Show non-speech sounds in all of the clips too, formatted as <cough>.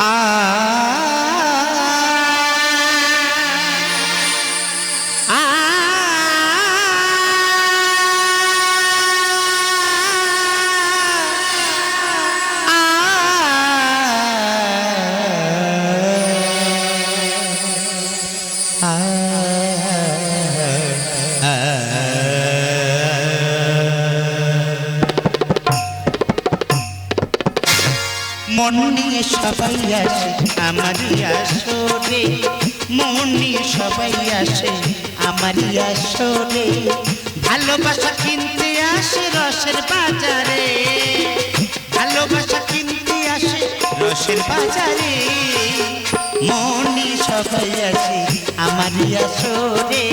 Ah. মন নিয়ে সবাই আসে, আমারই আসরে। মন নিয়ে সবাই আসে, আমারই আসরে। ভালোবাসা কিনতে আসে রসের বাজারে। ভালোবাসা কিনতে আসে রসের বাজারে। মন সবাই আসে, আমারই আসরে।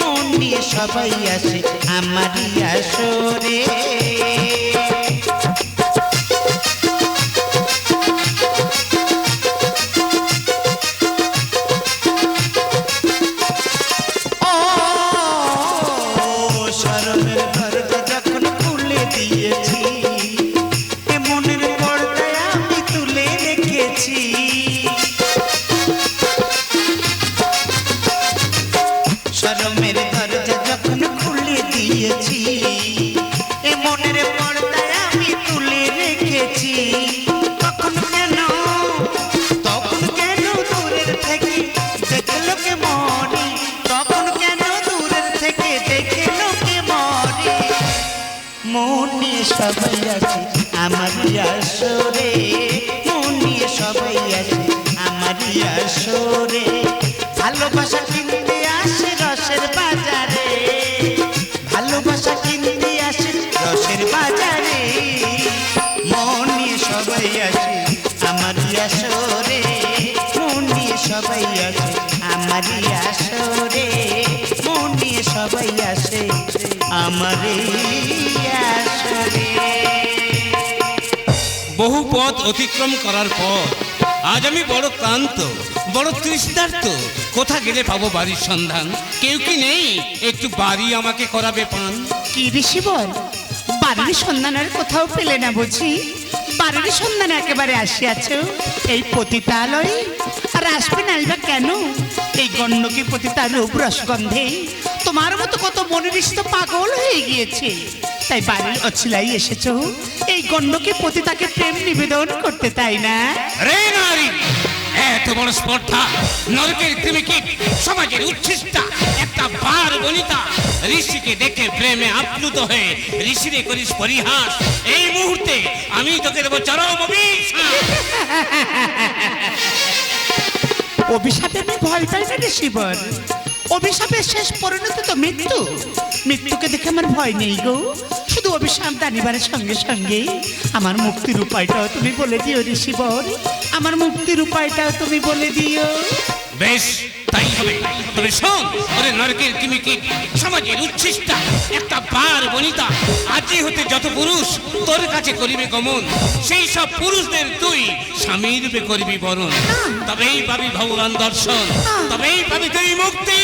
মন সবাই আসে, আমারই আসরে। मेरी আমার আসরে মন নিয়ে সবাই আসে আমার আসরে বহু পথ অতিক্রম করার পর আজ আমি বড় ক্লান্ত বড় তৃষ্ণার্ত কোথা গেলে পাবো বাড়ির সন্ধান? কেউ কি নেই? একটু বাড়ি আমাকে করাবে পান? কি ঋষি বল বাড়ির সন্ধান আর কোথাও পেলে না বুঝি? বাড়ির সন্ধান একেবারে আসিয়াছ এই পতিতালয়ে? আর আসবে না কেন? এই গণ্ডকী পতিতার রূপ রসগন্ধে? তোমার মতো কত মনের তো পাগল হয়ে গিয়েছে। তাই বাড়ির অছিলাই এসেছ। এই গণ্ডকী তাকে প্রেম নিবেদন করতে তাই না? রে নারী এত বড় স্পর্ধা নরকের কৃমিকীট সমাজের উচ্ছিষ্টা। একটা বার বনিতা ঋষিকে দেখে প্রেমে আপ্লুত হয়ে ঋষিরে করিস পরিহাস। এই মুহূর্তে আমি তোকে দেবো চরম অভিশাপ। <laughs> অভিশাপে আমি ভয় পাই না রে শিবর অভিশাপের শেষ পরিণতি তো মৃত্যু। মৃত্যুকে দেখে আমার ভয় নেই গো। শুধু অভিশাপ জানিবার সঙ্গে সঙ্গে আমার মুক্তির উপায়টাও তুমি বলে দিও রে শিবর আমার মুক্তির উপায়টাও তুমি বলে দিও। বেশ। তাই হবে। তবে শোন ওরে নরকের কিমিকি সমাজের উচ্ছিষ্টা একটা বার বনিতা আজি হতে যত পুরুষ তোর কাছে করিবে গমন সেই সব পুরুষদের তুই স্বামী রূপে করবি বরণ। তবেই পাবি ভগবান দর্শন তবেই পাবি তুই মুক্তি।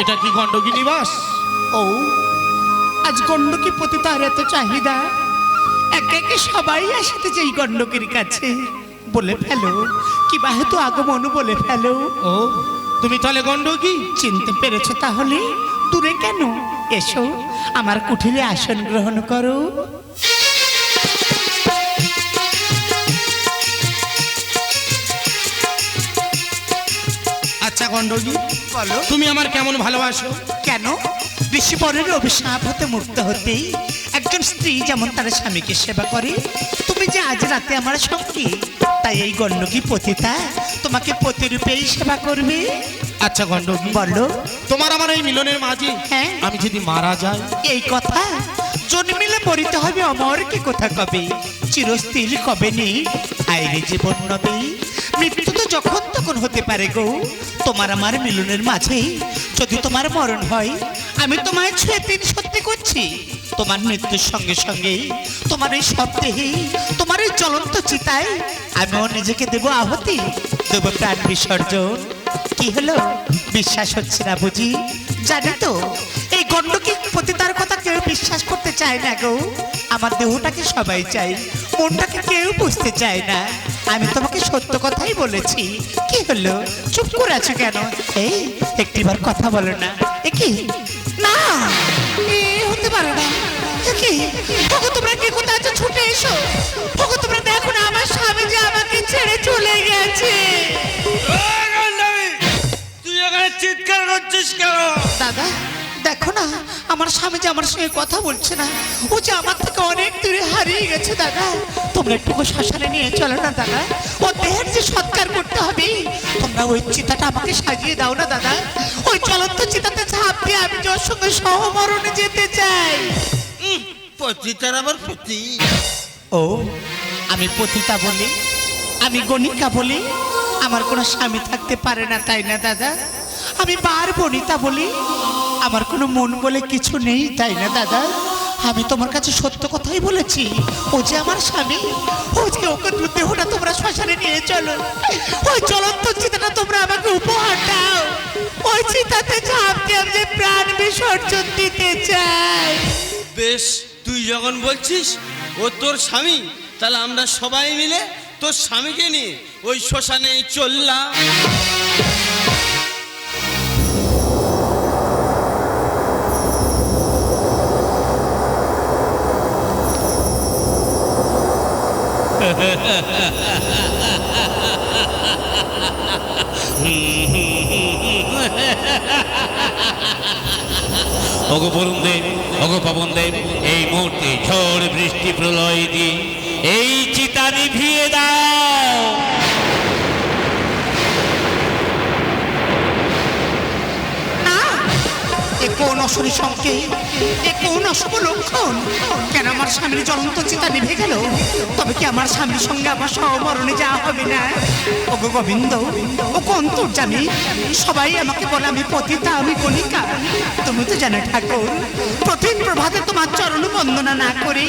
এটা কি গণ্ডকী নিবাস ও আজ গণ্ডকী প্রতি তার এত চাহিদা। একে একে সবাই আসতে চাই গণ্ডকীর কাছে বলে ফেলো। কি বাহেতু আগমন বলে ফেলো। ও তুমি তাহলে গণ্ডকী? চিনতে পেরেছ তাহলে? দূরে কেন? এসো আমার কুঠিরে আসন গ্রহণ করো। আচ্ছা গণ্ডকী বলো। তুমি আমার কেমন ভালোবাসো? কেন? ঋষিবরের অভিশাপ হতে মুক্ত হতেই স্ত্রী যেমন তার স্বামীকে সেবা করে তুমি যে আজ রাতে আমার সঙ্গী তাই এই গণ্ডকী পতিতা তোমাকে প্রতিরূপেই সেবা করবে। আচ্ছা গণ্ডকী বলো। তোমার আমার এই মিলনের মাঝে হ্যাঁ। আমি যদি মারা যাই? এই কথা জন্মিলে মরিতে হবে অমর কি কথা কবে? চিরস্থির কবে নেই? আইরে জীবন নবে মৃত্যু তো যখন তখন হতে পারে গো। তোমার আমার মিলনের মাঝেই যদি তোমার মরণ হয় আমি তোমায় ছুঁয়ে তিন সত্যি করছি। তোমার মৃত্যুর সঙ্গে সঙ্গে, তোমার এই শব্দেহে তোমার এই জ্বলন্ত চিতায় আমিও নিজেকে দেব আহতি, দেব প্রাণ বিসর্জন। কি হলো? বিশ্বাস হচ্ছে না বুঝি? জানি তো, এই গণ্ডকী পতিতার কথা কেউ বিশ্বাস করতে চায় না গো। আমার দেহটাকে সবাই চাই মনটাকে কেউ বুঝতে চায় না। আমি তোমাকে সত্য কথাই বলেছি। কি হলো? চুপ করে আছো কেন? এই, একটিবার কথা বলো না। এ কি? না! এ হতে পারে না। কি? ওগো তোমরা কে কোথায় আছো? ছুটে এসো। ওগো তোমরা দেখো না আমার স্বামী যে আমাকে ছেড়ে চলে গেছে। তুই এখানে চিৎকার করছিস কেন? দাদা দেখো না আমার স্বামী যে আমার সঙ্গে কথা বলছে না ও যে আমার থেকে অনেক দূরে হারিয়ে গেছে দাদা। তোমরা একটু শ্মশানে নিয়ে চলো না দাদা। ও দেহের যে সৎকার করতে হবে তোমরা ওই চিতাটা আমাকে সাজিয়ে দাও না দাদা। ওই চলন্ত চিতাতে ঝাঁপ দিয়ে আমি যে ওর সঙ্গে সহমরণে যেতে চাই। পতিতার আবার পতি। ও আমি পতিতা বলি আমি গণিকা বলি আমার কোনো স্বামী থাকতে পারে না তাই না দাদা? আমি বার বনিতা বলি আমার কোনো মন বলে কিছু নেই, তাই না দাদা? আমি তোমার কাছে সত্য কথাই বলেছি। ও যে আমার স্বামী, ও যে ওকে দেহটা তোমরা শ্মশানে নিয়ে চলো। ওই চলন্ত চিতাটা তোমরা আমাকে উপহার দাও। ওই চিতাতে ঝাঁপ দিয়ে আমি প্রাণ বিসর্জন দিতে চাই। বেশ, তুই যখন বলছিস, ও তোর স্বামী, তাহলে আমরা সবাই মিলে তোর স্বামীকে নিয়ে ওই শ্মশানে চললাম। ওগো বরুণ দেব, ওগো পবন দেব, এই মুহূর্তে ঝড় বৃষ্টি প্রলয় দিয়ে এই চিতা নিভিয়ে দাও না এ কোন অসরি সংকেত এ কোন অশুভ লক্ষণ? কেন আমার স্বামীর জ্বলন্ত চিতা নিভে গেল? তবে কি আমার স্বামীর সঙ্গে আমার সহমরণে যাওয়া হবে না? ও গোবিন্দ ও কোন তোর জানি সবাই আমাকে বলে আমি পতিতা, আমি কণিকা। তুমি তো জানো ঠাকুর প্রতিদিন প্রভাতে তোমার চরণ বন্দনা না করি,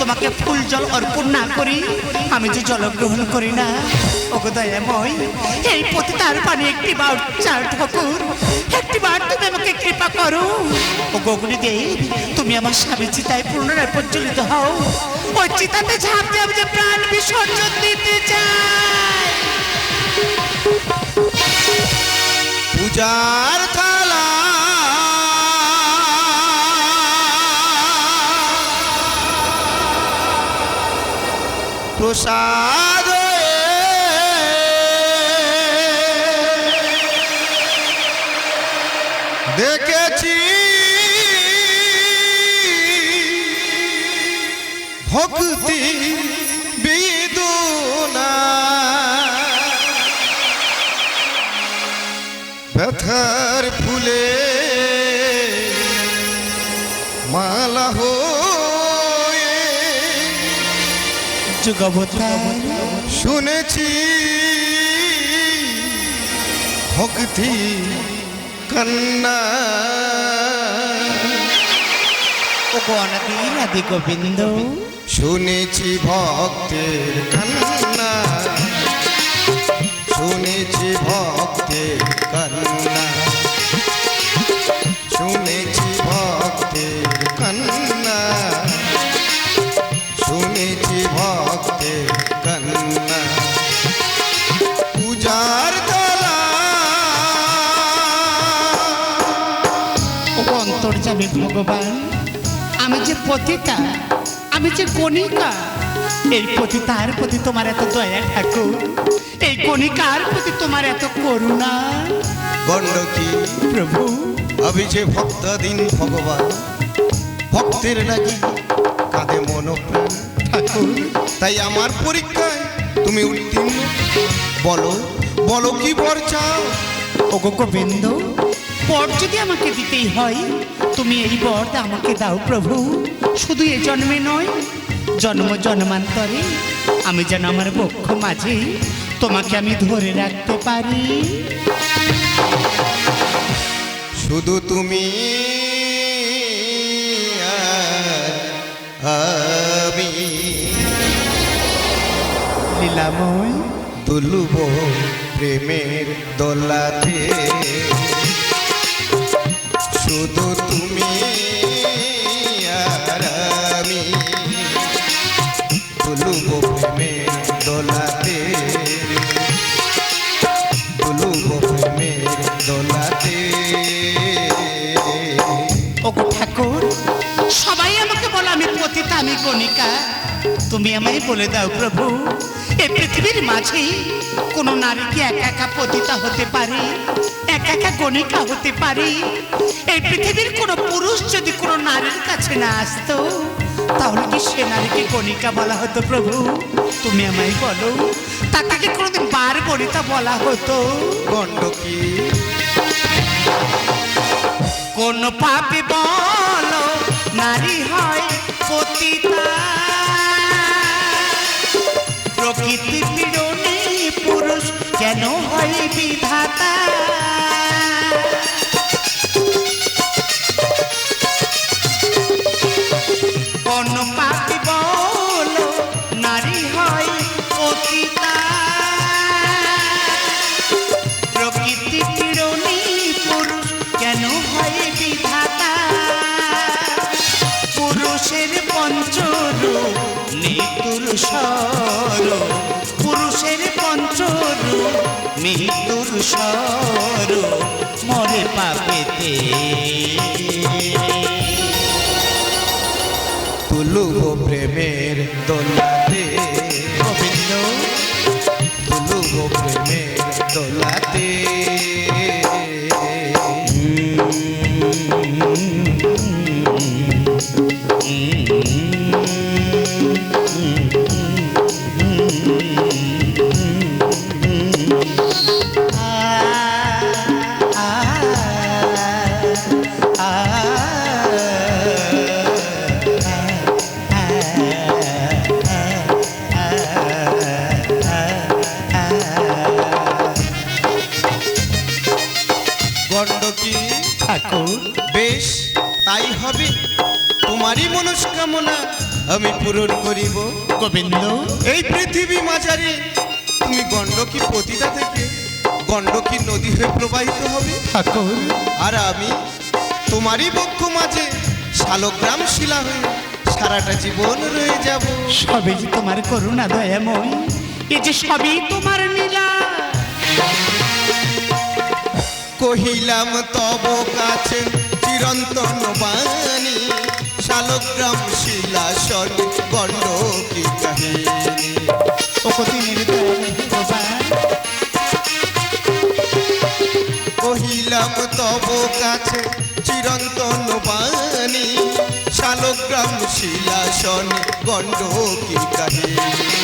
তোমাকে ফুল জল অর্পণ না করি, আমি যে জল গ্রহণ করি না। ওগো দয়াময়, এই পতিতার পানি একটি বার চার ঠাকুর একটি বার তুমি কৃপা করো। ও গগনি দেব তুমি আমার স্বামী চিতায় পুনরায় প্রজ্বলিত হও। ওই চিতাতে ঝাঁপ দিয়ে যে প্রাণ বিসর্জন দিতে চাই পূজার থালা প্রসাদ ব্যথার ফুলে মালা হয়ে শুনেছি ভক্তি কান্না। গণবীর আদি গোবিন্দ। শুনেছি ভক্তের পতিতা আমি যে কণিকা। এই পতিতার প্রতি তোমার এত দয়া ঠাকুর এই কণিকার প্রতি তোমার এত করুণা। গণ্ডকী প্রভু আমি যে ভক্তাধীন ভগবান ভক্তের লাগি কাঁদে মনোপ্রাণ ঠাকুর। তাই আমার পরীক্ষায় তুমি উত্তীর্ণ। বলো বলো কি বর চাও? ও গো গোবিন্দ বর যদি আমাকে দিতেই হয় তুমি এই বর আমাকে দাও প্রভু। শুধু এ জন্মে নয় জন্ম জন্মান্তরে আমি যেন আমার বক্ষ মাঝে তোমাকে আমি ধরে রাখতে পারি। শুধু তুমি আমি। লীলাময় দুলুব প্রেমের দোলাতে। তুমি আমায় বলে দাও প্রভু এই পৃথিবীর মাঝে কোনো নারী কি একা একা পতিতা হতে পারে? একা একা গণিকা হতে পারে? এই পৃথিবীর কোনো পুরুষ যদি কোনো নারীর কাছে না আসতো তাহলে কি সে নারীকে গণিকা বলা হতো প্রভু? তুমি আমায় বলো তাকে কি কোনোদিন বার গণিতা বলা হতো? গণ্ডকী কোন পাপে বলো নারী হয় পতিতা। প্রকৃতি পীড়নে পুরুষ কেন হয় বিধাতা। তুলুব প্রেমের দোলাতে। গোবিন্দ তুলুব প্রেমের দোলাতে। গণ্ডকী ঠাকুর। বেশ তাই হবে। তোমারই মনস্কামনা আমি পূরণ করিব। গোবিন্দ। এই পৃথিবী মাঝারে তুমি গণ্ডকী পতিতা থেকে গণ্ডকী নদী হয়ে প্রবাহিত হবে। ঠাকুর। আর আমি তোমারই বক্ষ মাঝে শালগ্রাম শিলা হয়ে সারাটা জীবন রয়ে যাব। সবই তোমার করুণা দয়াময় এ যে সবই তোমার নীলা। কহিলাম তব কাছে চিরন্তন বাণী শালগ্রাম শিলাসন গণ্ডকী কাহিনী। দয়াময় ভগবান কহিলাম তব কাছে চিরন্তন বাণী শালগ্রাম শিলাসন গণ্ডকী কাহিনী।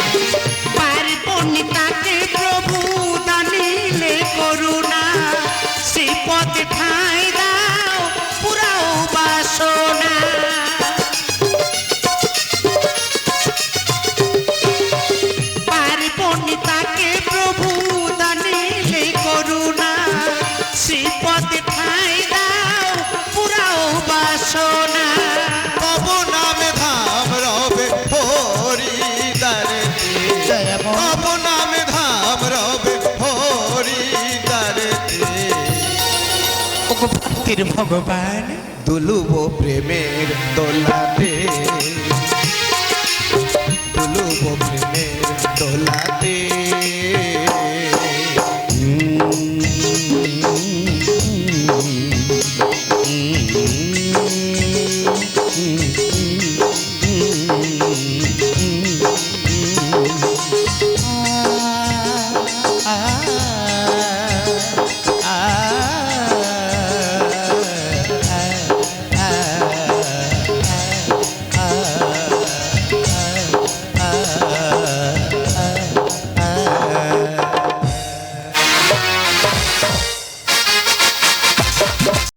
ভক্তির ভগবান। দুলুব প্রেমের দোলাতে।